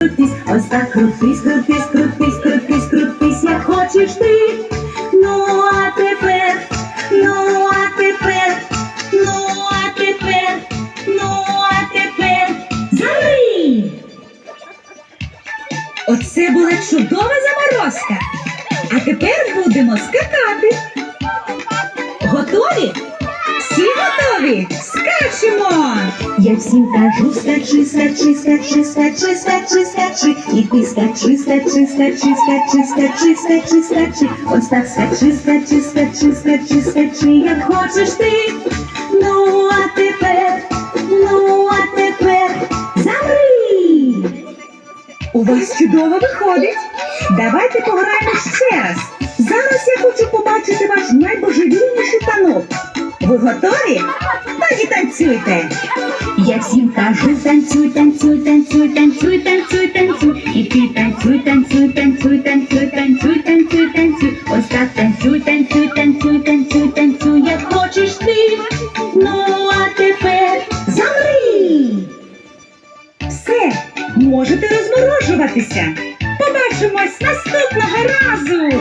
крутись, ось так крутись, крутись, крутись, крутись, крутись, як хочеш ти. Ну, а тепер, ну, а тепер, ну, а тепер, ну, а тепер, замри! Оце була чудова заморозка. А тепер будемо скакати. Готові? Всі готові? Скачемо! Я всім кажу, скачи, скачи, скачи, скачи, скачи, скачи. І ти скачи, скачи, скачи, скачи, скачи, скачи, скачи. Ось так скачи, скачи, скачи, скачи, скачи, як хочеш ти. Ну, а тепер, ну, а тепер замри. У вас чудово виходить. Давайте пограємо ще раз. Зараз я хочу побачити ваш найбожевільніший танок. Ви готові? Тоді танцюйте. Кажу, танцюй, танцюй, танцюй, танцюй, танцюй, танцюй. І ти танцюй, танцюй, танцюй, танцюй, танцюй, танцюй, танцюй. Ось так танцюй, танцюй, танцюй, танцюй, танцюй, як хочеш ти. Ну, а тепер замри. Все, можете розморожуватися. Побачимось наступного разу.